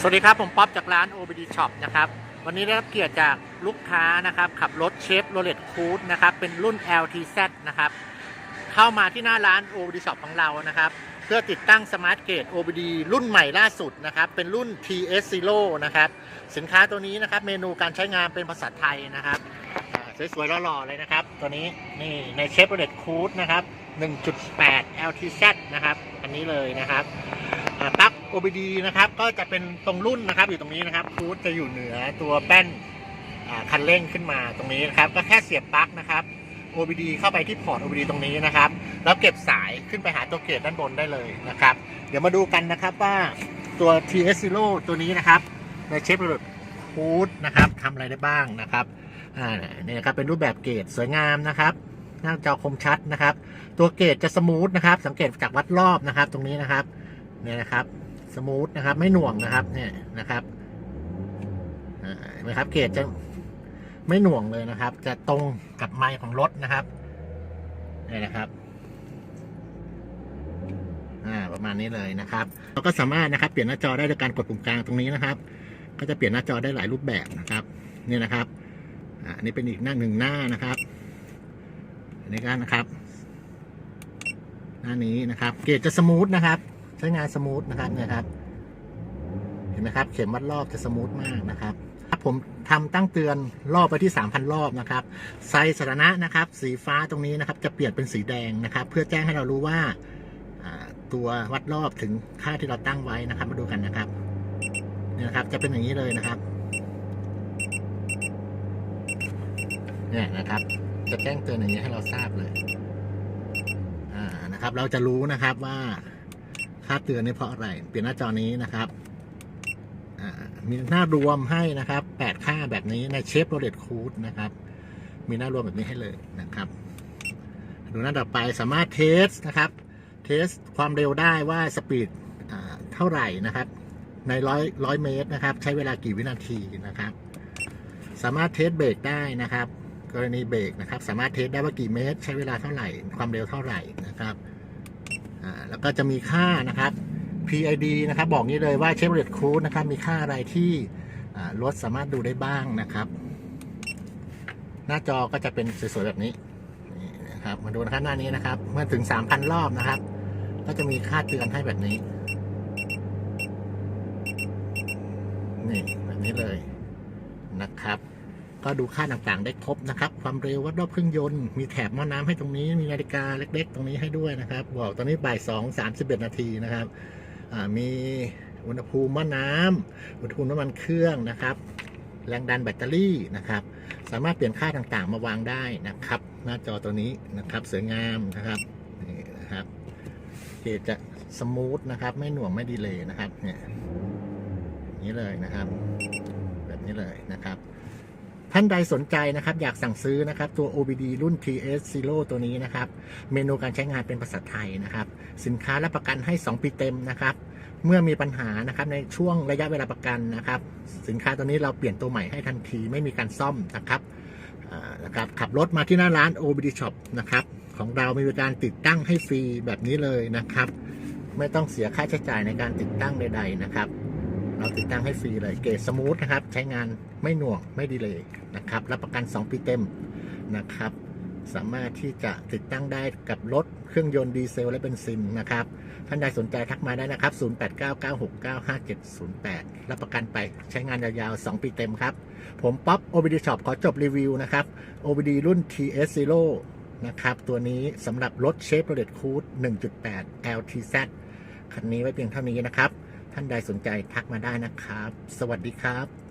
สวัสดีครับ ผมป๊อปจากร้าน OBD Shop นะครับ วันนี้ได้รับเกียรติจากลูกค้านะครับ ขับรถเชฟโรเลตคูดนะครับ เป็นรุ่น LTZ นะครับ เข้ามาที่หน้าร้าน OBD Shop ของเรานะครับ เพื่อติดตั้งสมาร์ทเกต OBD รุ่นใหม่ล่าสุดนะครับ เป็นรุ่น TS Zero นะครับ สินค้าตัวนี้นะครับ เมนูการใช้งานเป็นภาษาไทยนะครับสวยๆหล่อๆเลยนะครับ ตัวนี้นี่ในเชฟโรเลตคูดนะครับ 1.8 LTZ นะครับ อันนี้เลยนะครับปลั๊ก OBD นะครับ ก็จะเป็นตรงรุ่นนะครับ อยู่ตรงนี้นะครับคูดจะอยู่เหนือตัวแป้นคันเร่งขึ้นมาตรงนี้นะครับ ก็แค่เสียบปลั๊กนะครับ OBD เข้าไปที่พอร์ต OBD ตรงนี้นะครับ แล้วเก็บสายขึ้นไปหาตัวเกตด้านบนได้เลยนะครับ เดี๋ยวมาดูกันนะครับว่าตัว TS Zero ตัวนี้นะครับในเชฟโรดคูดนะครับทำอะไรได้บ้างนะครับอ่าเนี่ยนะครับเป็นรูปแบบเกตสวยงามนะครับ หน้าจอคมชัดนะครับ ตัวเกตจะสมูทนะครับ สังเกตจากวัดรอบนะครับ ตรงนี้นะครับเนี่ยนะครับ สมูทนะครับ ไม่หน่วงนะครับ เนี่ยนะครับเห็นไหมครับเกรดจะไม่หน่วงเลยนะครับ จะตรงกับไมค์ของรถนะครับนี่นะครับอ่าประมาณนี้เลยนะครับเราก็สามารถนะครับ เปลี่ยนหน้าจอได้โดยการกดปุ่มกลางตรงนี้นะครับ ก็จะเปลี่ยนหน้าจอได้หลายรูปแบบนะครับนี่นะครับอ่าอันนี้เป็นอีกหน้าหนึ่งหน้านะครับอันนี้กันนะครับ หน้านี้นะครับ เกรดจะสมูทนะครับ ใช้งานสมูทนะครับเนี่ยครับ เห็นไหมครับ เข็มวัดรอบจะสมูทมากนะครับครับผมทำตั้งเตือนรอบไปที่ 3,000 รอบนะครับไซสถานะนะครับ สีฟ้าตรงนี้นะครับ จะเปลี่ยนเป็นสีแดงนะครับ เพื่อแจ้งให้เรารู้ว่าอ่าตัววัดรอบถึงค่าที่เราตั้งไว้นะครับ มาดูกันนะครับเนี่ยนะครับ จะเป็นอย่างนี้เลยนะครับ เนี่ยนะครับ จะแจ้งเตือนอย่างนี้ให้เราทราบเลย อ่านะครับ เราจะรู้นะครับว่า ค่าเตือนนี่เพราะอะไร เปลี่ยนหน้าจอนี้นะครับมีหน้ารวมให้นะครับแปดค่าแบบนี้ในเชฟโรเลตคูดนะครับ มีหน้ารวมแบบนี้ให้เลยนะครับ ดูหน้าต่อไปสามารถเทสนะครับ เทสความเร็วได้ว่าสปีดเท่าไหร่นะครับ ในร้อยร้อยเมตรนะครับ ใช้เวลากี่วินาทีนะครับ สามารถเทสเบรกได้นะครับ กรณีเบรกนะครับ สามารถเทสได้ว่ากี่เมตร ใช้เวลาเท่าไหร่ ความเร็วเท่าไหร่นะครับ แล้วก็จะมีค่านะครับ PID นะครับบอกนี้เลยว่าเชฟเรดคูดนะครับมีค่าอะไรที่รถสามารถดูได้บ้างนะครับ หน้าจอก็จะเป็นสวยๆแบบนี้นะครับมาดูนะครับหน้านี้นะครับ เมื่อถึง 3,000 รอบนะครับ ก็จะมีค่าเตือนให้แบบนี้นี่แบบนี้เลยนะครับ ก็ดูค่าต่างๆได้ครบนะครับ ความเร็ววัดรอบเครื่องยนต์ มีแถบหม้อน้ำให้ตรงนี้ มีนาฬิกาเล็ก ๆ ตรงนี้ให้ด้วยนะครับบอกตอนนี้บ่ายสองสามสิบเอ็ดนาทีนะครับมีอุณหภูมิหม้อน้ำอุณหภูมิน้ำมันเครื่องนะครับ แรงดันแบตเตอรี่นะครับ สามารถเปลี่ยนค่าต่างๆ มาวางได้นะครับ หน้าจอตัวนี้นะครับสวยงามนะครับนี่นะครับเกจจะสมูทนะครับ ไม่หน่วงไม่ดีเลยนะครับ เนี่ยนี้เลยนะครับ แบบนี้เลยนะครับ ท่านใดสนใจนะครับ อยากสั่งซื้อนะครับ ตัว OBD รุ่น TS Zero ตัวนี้นะครับ เมนูการใช้งานเป็นภาษาไทยนะครับ สินค้ารับประกันให้ 2 ปีเต็มนะครับ เมื่อมีปัญหานะครับในช่วงระยะเวลาประกันนะครับ สินค้าตัวนี้เราเปลี่ยนตัวใหม่ให้ทันทีไม่มีการซ่อมนะครับนะครับ ขับรถมาที่หน้าร้าน OBD Shop นะครับ ของเรามีบริการติดตั้งให้ฟรีแบบนี้เลยนะครับ ไม่ต้องเสียค่าใช้จ่ายในการติดตั้งใด ๆ นะครับ เราติดตั้งให้ฟรีเลยเกรดสมูทนะครับ ใช้งานไม่หน่วงไม่ดีเลยนะครับ รับประกัน 2 ปีเต็มนะครับ สามารถที่จะติดตั้งได้กับรถเครื่องยนต์ดีเซลและเบนซินนะครับ ท่านใดสนใจทักมาได้นะครับ 0899695708 รับประกันไปใช้งานยาวๆ 2 ปีเต็มครับ ผมป๊อป OBD Shop ขอจบรีวิวนะครับ OBD รุ่น TS Zero นะครับ ตัวนี้สำหรับรถเชฟโรเลตคูด1.8 LTZ คันนี้ไว้เพียงเท่านี้นะครับ ท่านใดสนใจทักมาได้นะครับ สวัสดีครับ